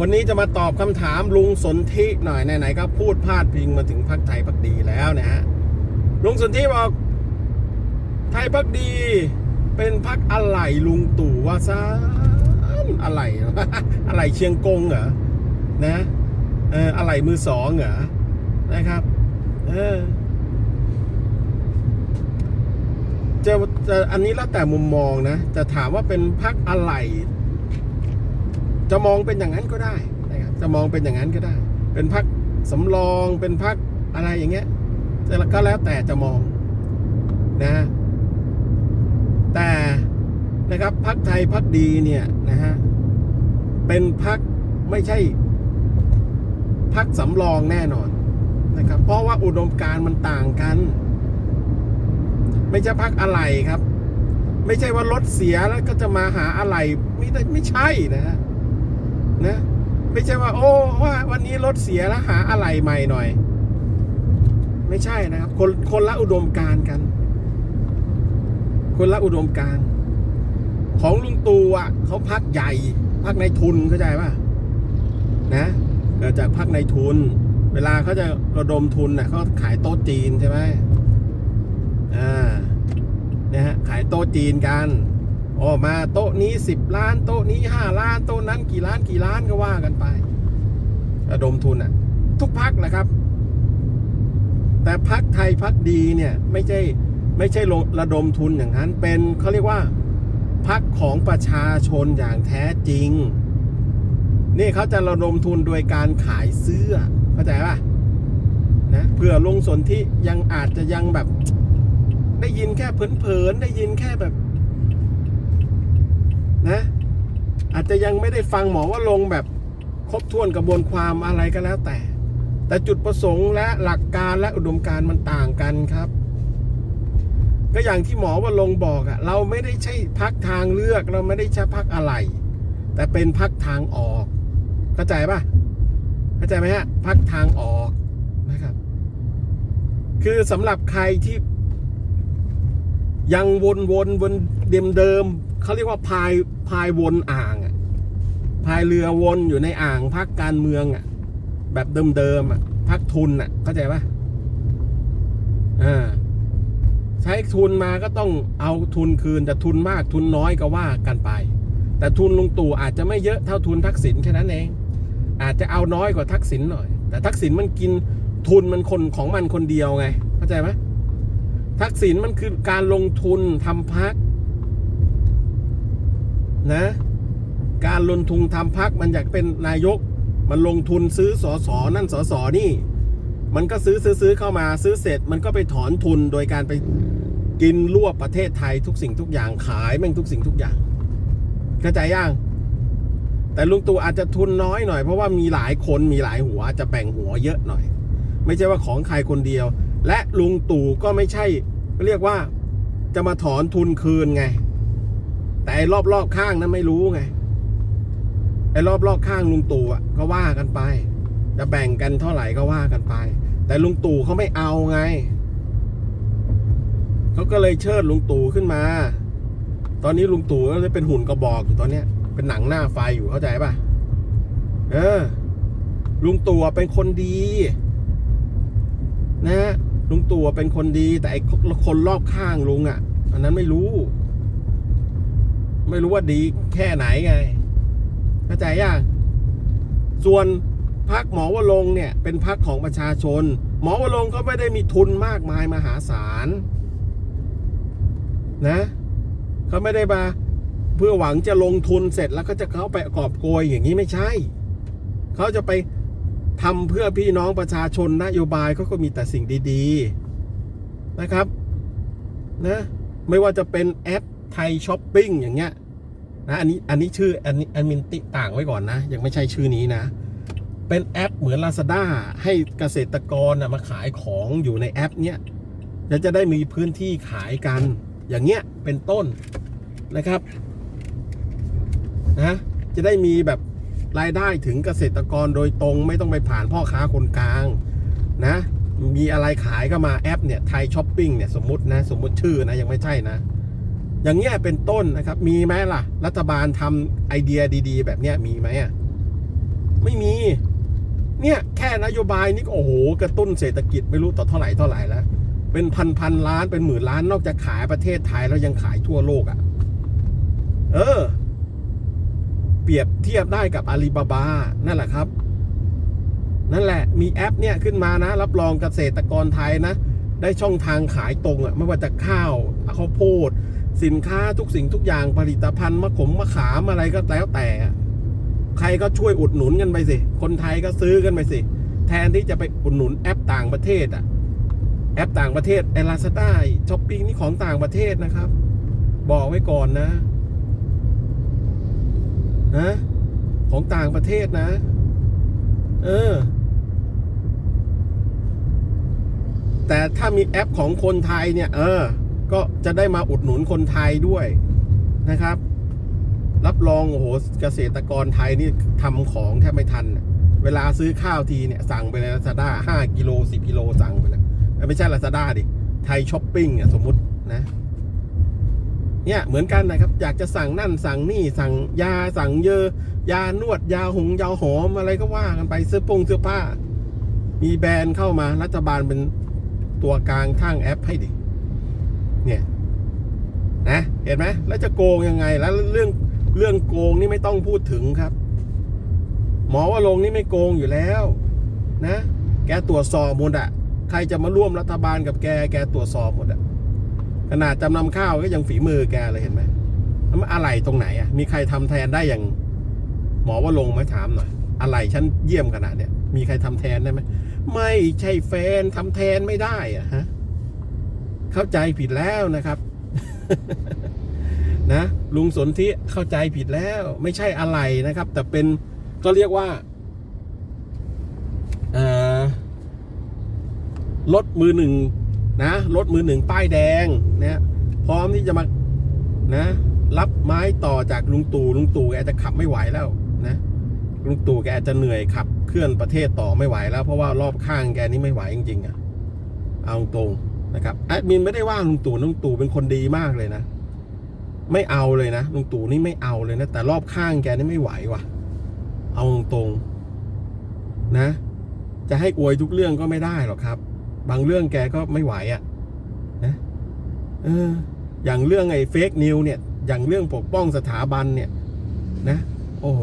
วันนี้จะมาตอบคำถามลุงสนธิหน่อยไหนๆก็พูดพาดพิงมาถึงพักไทยพักดีแล้วนะฮะลุงสนธิบอก ไทยพักดี เป็นพักอะไรลุงตู่ว่าซะอะไรอะไรเชียงกงเหรอนะเอออะไรมือสองเหรอนะครับ เออจะจะอันนี้แล้วแต่มุมมองนะจะถามว่าเป็นพักอะไร จะมองเป็นอย่างนั้นก็ได้นะครับจะมองเป็นอย่างนั้นก็ได้ เป็นพักสำรองเป็นพักอะไรอย่างเงี้ยแต่ก็แล้วแต่จะมองนะฮะแต่นะครับพักไทยพักดีเนี่ยนะฮะเป็นพักไม่ใช่พักสำรองแน่นอนนะครับ เพราะว่าอุดมการณ์มันต่างกัน ไม่ใช่พักอะไรครับ ไม่ใช่ว่ารถเสียแล้วก็จะมาหาอะไรไม่ได้ไม่ใช่นะฮะ นะไม่ใช่ว่า โอ้ว่าวันนี้รถเสียแล้วหาอะไรใหม่หน่อย ไม่ใช่นะครับ คนคนละอุดมการกัน คนละอุดมการ ของลุงตู่อะเขาพักใหญ่พักในทุนเข้าใจป่ะนะเกิดจากพักในทุน เวลาเขาจะระดมทุนน่ะเขาขายโต๊ะจีนใช่ไหมอ่านี่ฮะขายโต๊ะจีนกัน ออกมาโต๊ะนี้สิบล้าน โต๊ะนี้ห้าล้าน โต๊ะนั้นกี่ล้านกี่ล้านก็ว่ากันไประดมทุนอะ ทุกพักแหละครับ แต่พักไทยพักดีเนี่ย ไม่ใช่ไม่ใช่ระดมทุนอย่างนั้น เป็นเขาเรียกว่าพักของประชาชนอย่างแท้จริง นี่เขาจะระดมทุนโดยการขายเสื้อเข้าใจป่ะนะเพื่อลงสนที่ยังอาจจะยังแบบ ได้ยินแค่เผินๆได้ยินแค่แบบ นะ อาจจะยังไม่ได้ฟังหมอว่าลงแบบครบถ้วนกระบวนความอะไรก็แล้วแต่ แต่จุดประสงค์และหลักการและอุดมการมันต่างกันครับ ก็อย่างที่หมอว่าลงบอกอะเราไม่ได้ใช่พักทางเลือกเราไม่ได้ใช่พักอะไร แต่เป็นพักทางออกเข้าใจปะเข้าใจไหมฮะพักทางออกนะครับ คือสำหรับใครที่ยังวนวนวนเดิมเดิม เขาเรียกว่าพายพายวนอ่างอะพายเรือวนอยู่ในอ่างพักการเมืองอะแบบเดิมเดิมๆอะพักทุนอะเข้าใจปะอ่าใช้ทุนมาก็ต้องเอาทุนคืนแต่ทุนมากทุนน้อยก็ว่ากันไป แต่ทุนลุงตู่อาจจะไม่เยอะเท่าทุนทักษิณแค่นั้นเอง อาจจะเอาน้อยกว่าทักษิณหน่อย แต่ทักษิณมันกินทุนมันคนของมันคนเดียวไง เข้าใจไหมทักษิณมันคือการลงทุนทำพัก นะ การลงทุนทำพักมันอยากเป็นนายก มันลงทุนซื้อสอสอนั่นสอสอนี่ มันก็ซื้อซื้อซื้อเข้ามาซื้อเสร็จ มันก็ไปถอนทุนโดยการไปกินรวบประเทศไทยทุกสิ่งทุกอย่างขายแม่งทุกสิ่งทุกอย่างเข้าใจยังแต่ลุงตู่อาจจะทุนน้อยหน่อยเพราะว่ามีหลายคนมีหลายหัวจะแบ่งหัวเยอะหน่อย ไม่ใช่ว่าของใครคนเดียว และลุงตู่ก็ไม่ใช่ เรียกว่าจะมาถอนทุนคืนไง แต่ไอ้รอบๆข้างนั้นไม่รู้ไงไอ้รอบๆข้างลุงตู่อะก็ว่ากันไป จะแบ่งกันเท่าไหร่ก็ว่ากันไป แต่ลุงตู่เขาไม่เอาไงเขาก็เลยเชิดลุงตู่ขึ้นมา ตอนนี้ลุงตู่ก็เลยเป็นหุ่นกระบอกอยู่ตอนเนี้ยเป็นหนังหน้าไฟอยู่เข้าใจป่ะเออ ลุงตู่เป็นคนดี นะฮะลุงตู่เป็นคนดี แต่ไอ้คนรอบข้างลุงอะอันนั้นไม่รู้ ไม่รู้ว่าดีแค่ไหนไงเข้าใจยังส่วนพักหมอวรงเนี่ย เป็นพักของประชาชน หมอวรงค์ก็ไม่ได้มีทุนมากมายมหาศาลนะเขาไม่ได้มาเพื่อหวังจะลงทุนเสร็จแล้วก็จะเข้าไปกอบโกยอย่างนี้ไม่ใช่ เขาจะไปทำเพื่อพี่น้องประชาชนนโยบายเขาก็มีแต่สิ่งดี ๆ นะครับนะไม่ว่าจะเป็นแอป ไทยช้อปปิ้งอย่างเงี้ยนะอันนี้อันนี้ชื่ออันนี้แอดมินติต่างไว้ก่อนนะ ยังไม่ใช่ชื่อนี้นะ เป็นแอปเหมือน Lazada ให้เกษตรกรนะมาขายของอยู่ในแอปเนี้ยแล้วจะได้มีพื้นที่ขายกัน อย่างเงี้ยเป็นต้นนะครับนะจะได้มีแบบรายได้ถึงเกษตรกรโดยตรง ไม่ต้องไปผ่านพ่อค้าคนกลางนะมีอะไรขายก็มาแอปเนี่ยไทยช้อปปิ้งเนี่ยสมมตินะ สมมติชื่อนะยังไม่ใช่นะ อย่างเงี้ยเป็นต้นนะครับ มีไหมล่ะ รัฐบาลทำไอเดียดี ๆ แบบเนี้ยมีไหมอะไม่มี เนี่ยแค่นโยบายนี่ก็โอ้โหกระตุ้นเศรษฐกิจไม่รู้ต่อเท่าไหร่เท่าไหร่แล้ว เป็นพันพันล้านเป็นหมื่นล้านนอกจากขายประเทศไทยแล้วยังขายทั่วโลกอะ่ะ เออ เปรียบเทียบได้กับอาลีบาบานั่นแหละครับ นั่นแหละ มีแอปเนี่ยขึ้นมานะ รับรองเกษตรกรไทยนะ ได้ช่องทางขายตรงอะ่ะไม่ว่าจะข้าวข้าวโพด สินค้าทุกสิ่งทุกอย่างผลิตภัณฑ์มะขมมะขามอะไรก็แล้วแต่ ใครก็ช่วยอุดหนุนกันไปสิ คนไทยก็ซื้อกันไปสิ แทนที่จะไปอุดหนุนแอปต่างประเทศอะแอปต่างประเทศไอลาซาด้าช้อปปิ้งนี่ของต่างประเทศนะครับ บอกไว้ก่อนนะนะของต่างประเทศนะ เออ แต่ถ้ามีแอปของคนไทยเนี่ย เออ ก็จะได้มาอุดหนุนคนไทยด้วยนะครับ รับรองโอ้โหเกษตรกรไทยนี่ทำของแทบไม่ทัน เวลาซื้อข้าวทีเนี่ยสั่งไปในลาซาด้าห้ากิโลสิบกิโลสั่งไปเลยไม่ใช่ลาซาด้าดิไทยช้อปปิ้งอะสมมุตินะเนี่ยเหมือนกันนะครับ อยากจะสั่งนั่นสั่งนี่สั่งยาสั่งเยอยานวดยาหงยาหอมอะไรก็ว่ากันไปเสื้อปงเสื้อผ้า มีแบรนด์เข้ามารัฐบาลเป็นตัวกลางทางแอปให้ดิ เนี่ยนะเห็นไหมแล้วจะโกงยังไงแล้วเรื่องเรื่องโกงนี่ไม่ต้องพูดถึงครับ หมอว่าลงนี่ไม่โกงอยู่แล้ว นะ แกตรวจสอบหมดอะใครจะมาร่วมรัฐบาลกับแก แกตรวจสอบหมดอะขนาดจำนำข้าวก็ยังฝีมือแกเลยเห็นไหมแล้วมันอะไรตรงไหนอะมีใครทำแทนได้อย่าง หมอว่าลงค์ไหมถามหน่อยอะไรฉันเยี่ยมขนาดเนี้ยมีใครทำแทนได้ไหมไม่ใช่แฟนทำแทนไม่ได้อะฮะ เข้าใจผิดแล้วนะครับนะลุงสนธิเข้าใจผิดแล้ว ไม่ใช่อะไรนะครับ แต่เป็นก็เรียกว่าอรถมือหนึ่งนะรถมือหนึ่งป้ายแดงนะพร้อมที่จะมานะ รับไม้ต่อจากลุงตู่ลุงตู่แกจะขับไม่ไหวแล้วนะลุงตู่แกอาจจะเหนื่อยขับ เคลื่อนประเทศต่อไม่ไหวแล้ว เพราะว่ารอบข้างแกนี่ไม่ไหวจริงๆอะเอาตรง นะครับแอดมินไม่ได้ว่าลุงตู่ลุงตู่เป็นคนดีมากเลยนะ ไม่เอาเลยนะลุงตู่นี่ไม่เอาเลยนะ แต่รอบข้างแกนี่ไม่ไหวว่ะ เอาตรงๆนะ จะให้อวยทุกเรื่องก็ไม่ได้หรอกครับ บางเรื่องแกก็ไม่ไหวอะ่ะนะเอออย่างเรื่องไอ้เฟกนิวเนี่ย อย่างเรื่องปกป้องสถาบันเนี่ย นะ โอ้โห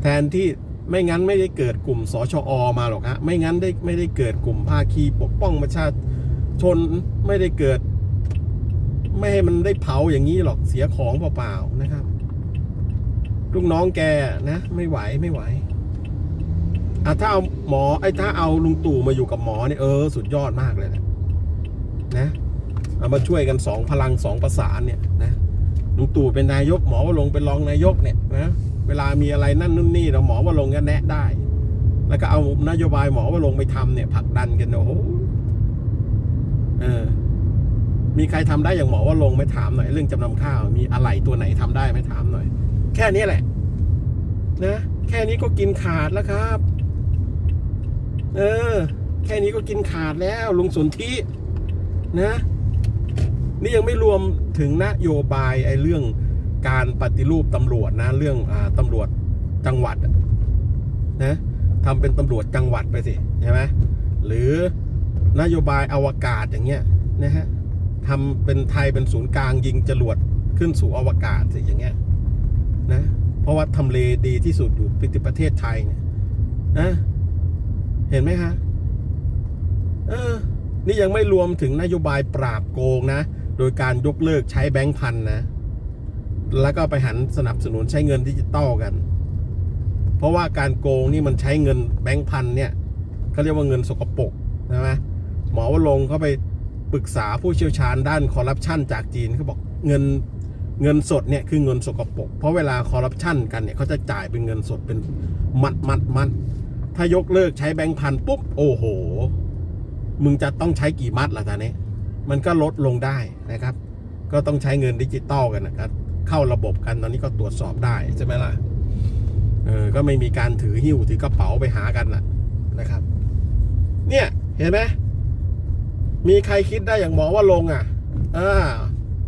แทนที่ ไม่งั้นไม่ได้เกิดกลุ่มสชอมาหรอกฮะไม่งั้นได้ไม่ได้เกิดกลุ่มภาคีปกป้องประชาชนไม่ได้เกิด ไม่ให้มันได้เผาอย่างนี้หรอกเสียของเปล่าๆนะครับลูกน้องแกนะ ไม่ไหวไม่ไหวอะถ้าเอาหมอไอ้ถ้าเอาลุงตู่มาอยู่กับหมอเนี่ยเออสุดยอดมากเลยนะนะเอามาช่วยกันสองพลังสองประสานเนี่ยนะลุงตู่เป็นนายกหมอว่าลงเป็นรองนายกเนี่ยนะ เวลามีอะไรนั่นนู่นนี่เราหมอว่าลงก็แนะได้ แล้วก็เอานโยบายหมอว่าลงไปทำเนี่ยผลักดันกันโอ้โหเออ มีใครทำได้อย่างหมอว่าลงไม่ถามหน่อยเรื่องจำนำข้าว มีอะไรตัวไหนทำได้ไหมถามหน่อย แค่นี้แหละ นะแค่นี้ก็กินขาดแล้วครับ เออ แค่นี้ก็กินขาดแล้วลุงสนธินะ นี่ยังไม่รวมถึงนโยบายไอ้เรื่อง การปฏิรูปตำรวจนะเรื่องอ่าตำรวจจังหวัดนะทำเป็นตำรวจจังหวัดไปสิใช่ไหมหรือนโยบายอวกาศอย่างเงี้ยนะฮะทำเป็นไทยเป็นศูนย์กลางยิงจรวดขึ้นสู่อวกาศสิอย่างเงี้ยนะเพราะว่าทำเลดีที่สุดอยู่ที่ประเทศไทยเนี่ยนะเห็นไหมฮะเออนี่ยังไม่รวมถึงนโยบายปราบโกงนะ โดยการยกเลิกใช้แบงค์พันนะ แล้วก็ไปหันสนับสนุนใช้เงินดิจิตอลกัน เพราะว่าการโกงนี่มันใช้เงินแบงค์พันเนี่ยเขาเรียกว่าเงินสกปรกใช่ไหมหมอวรงเขาไปปรึกษาผู้เชี่ยวชาญด้านคอร์รัปชันจากจีนเขาบอกเงินเงินสดเนี่ยคือเงินสกปรกเพราะเวลาคอร์รัปชันกันเนี่ยเขาจะจ่ายเป็นเงินสดเป็นมัดมัดมัดถ้ายกเลิกใช้แบงค์พันปุ๊บโอ้โห มึงจะต้องใช้กี่มัดล่ะตอนนี้ มันก็ลดลงได้นะครับ ก็ต้องใช้เงินดิจิตอลกันนะครับ เข้าระบบกันตอนนี้ก็ตรวจสอบได้ใช่ไหมล่ะเออก็ไม่มีการถือหิ้วถือกระเป๋าไปหากันล่ะนะครับ เนี่ยเห็นไหมมีใครคิดได้อย่างหมอว่าลงอะเออ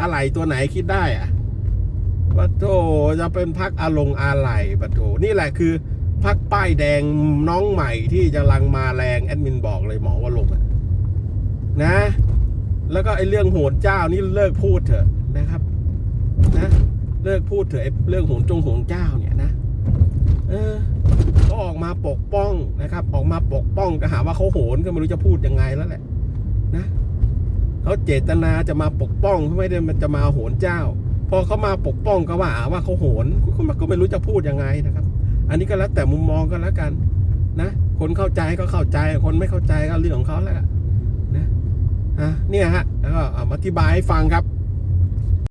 อะไรตัวไหนคิดได้อะปะโถจะเป็นพักอาลงอาไหลปะโถนี่แหละคือพักป้ายแดงน้องใหม่ที่จะลังมาแรงแอดมินบอกเลยหมอว่าลงค์อะนะ แล้วก็ไอ้เรื่องโหนเจ้านี่เลิกพูดเถอะนะครับ นะเลิกพูดเถอะไอ้เรื่องโหนจงโหนเจ้าเนี่ยนะเออก็ออกมาปกป้องนะครับ ออกมาปกป้องก็หาว่าเขาโหนก็ไม่รู้จะพูดยังไงแล้วแหละ นะเขาเจตนาจะมาปกป้องเขาไม่ได้มันจะมาโหนเจ้า พอเขามาปกป้องก็ว่าว่าเขาโหนก็ก็ไม่รู้จะพูดยังไงนะครับ อันนี้ก็แล้วแต่มุมมองก็แล้วกัน นะคนเข้าใจก็เข้าใจคนไม่เข้าใจก็เรื่องของเขาแล้วนะอะเนี่ยฮะแล้วก็อธิบายให้ฟังครับ